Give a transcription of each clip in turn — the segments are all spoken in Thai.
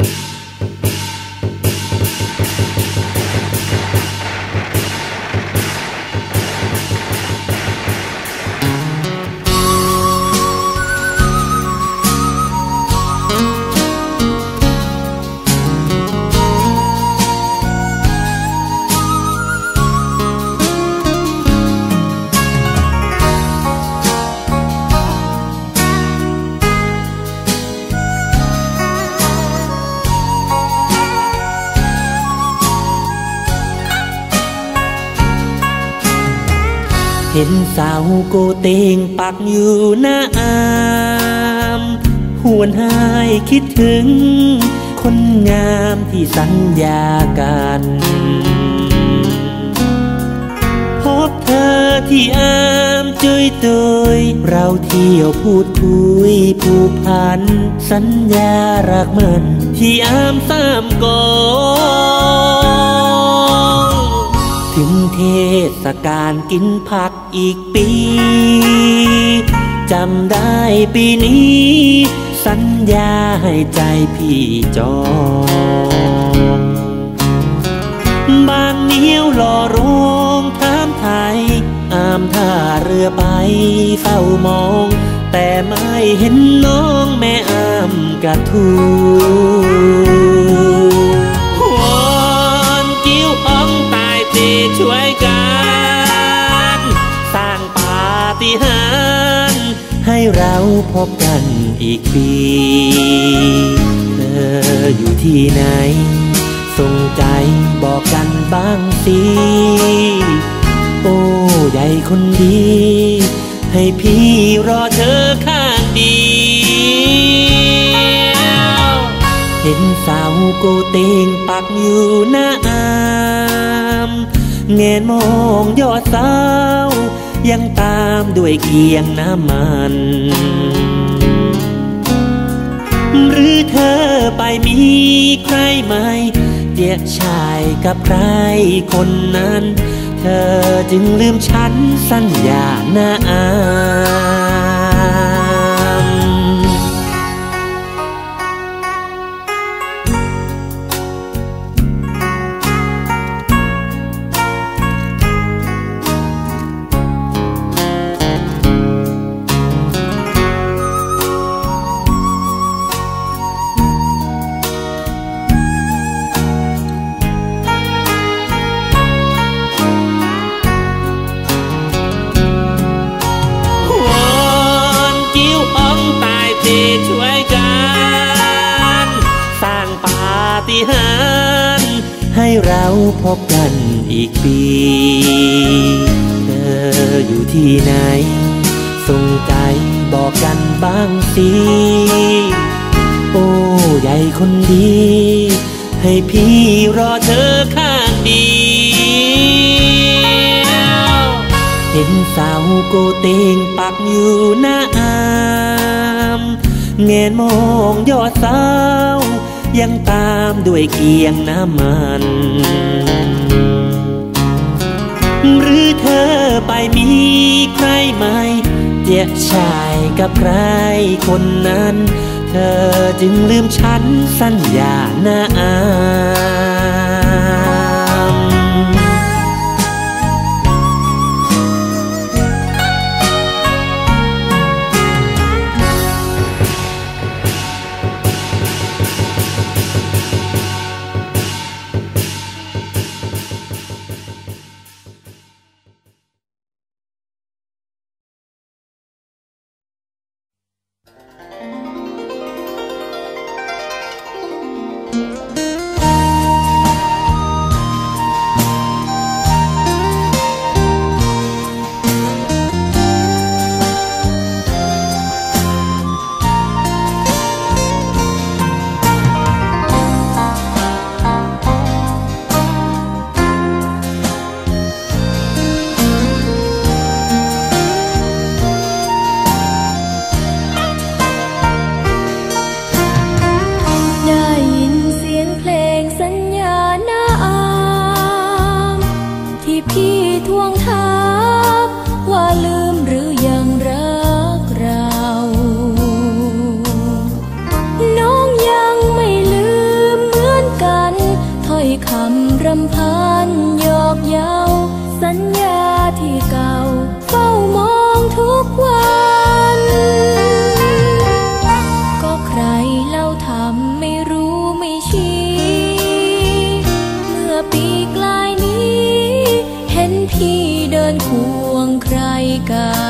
เห็นสาวโกเตงปักอยู่หน้าอามหวนหายคิดถึง คนงามที่สัญญากัน พบเธอที่อามจุยตุยเราเที่ยวพูดคุยผูกพัน สัญญารักมัน ที่อามสามกอ ถึงเทศกาลกินผักอีกปี จำได้ปีนี้ สัญญาให้ใจพี่จองบางนิ้วรอโรงถามไทย อามท่าเรือไปเฝ้ามอง แต่ไม่เห็นน้องแม่อามกระทู ช่วยกัน สร้างปาฏิหาริย์ให้เราพบกันอีกปี เธออยู่ที่ไหน ส่งใจบอกกันบ้างสิ โอ้ใหญ่คนดี ให้พี่รอเธอข้างเดียวเห็นสาวโกเตงปักอยู่หน้าอาม เงนมองยอดเสายังตามด้วยเกียงน้ำมัน หรือเธอไปมีใครไหมเดียชายกับใครคนนั้น เธอจึงลืมฉันสัญญาหน้าอาีช่วยกัน สร้างปาฏิหาริย์ให้เราพบกันอีกปี เธออยู่ที่ไหน ส่งใจบอกกันบ้างสิ โอ้ใหญ่คนดี ให้พี่รอเธอข้างดี เห็นสาวโกเตงปักอยู่หน้าอามแงนมองยอดเสายังตามด้วยเกียงน้ำมัน หรือเธอไปมีใครไหมเดียชายกับใครคนนั้น เธอจึงลืมฉันสัญญาหน้าอา ควงใครกัน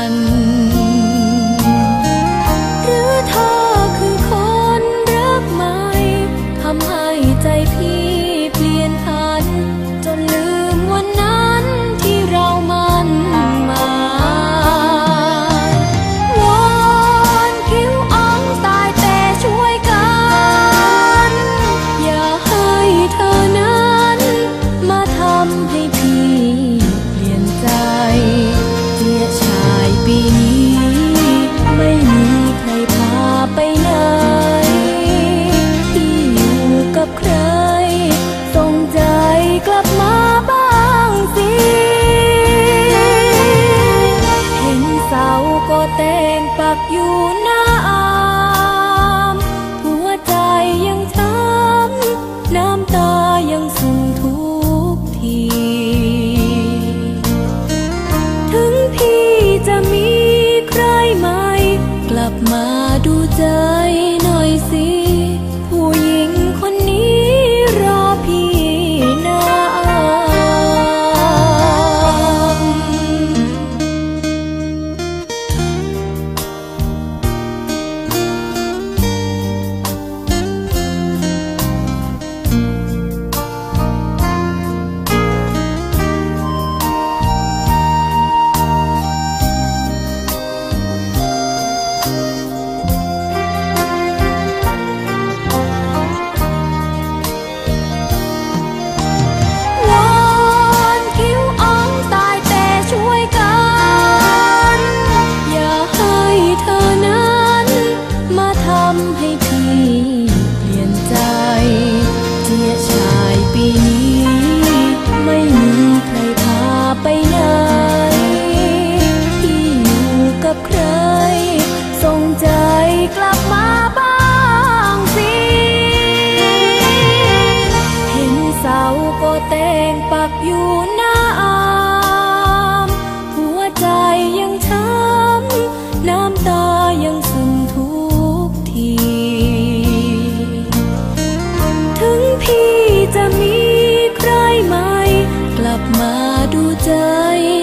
ใจ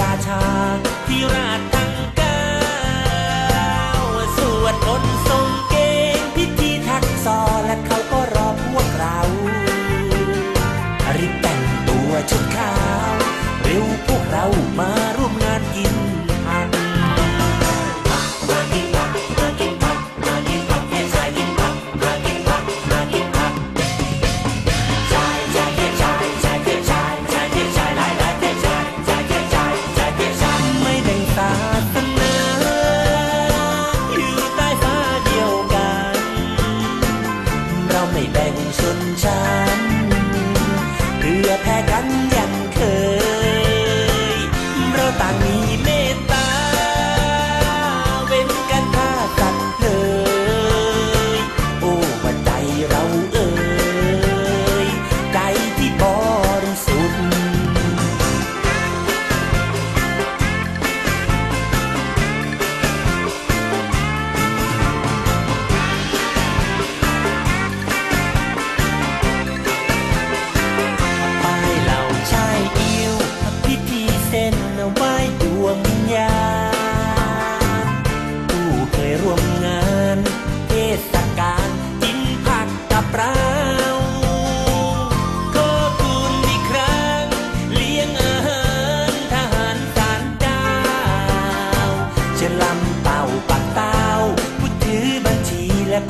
ราชาที่ราช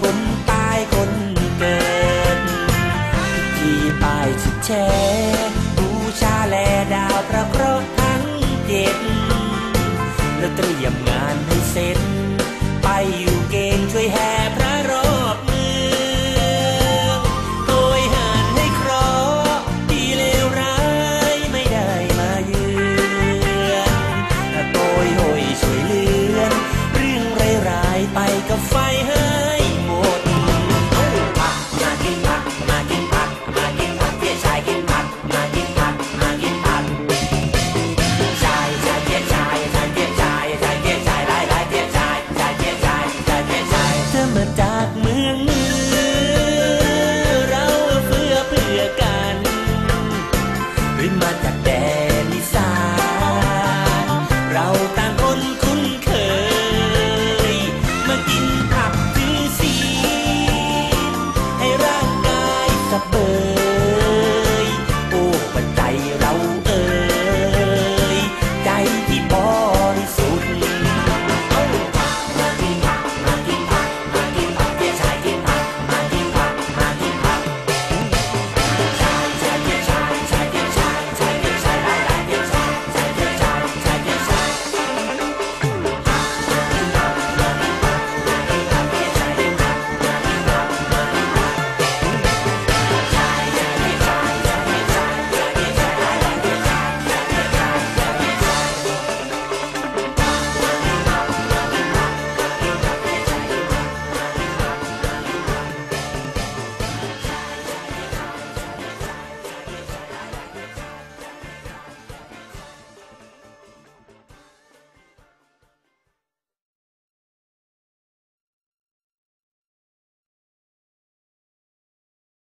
คนตายคนเกิดที่ป้ายชุดแชบูชาแลดาวพระเคราะห์ทั้งเจ็ดแล้เตรียม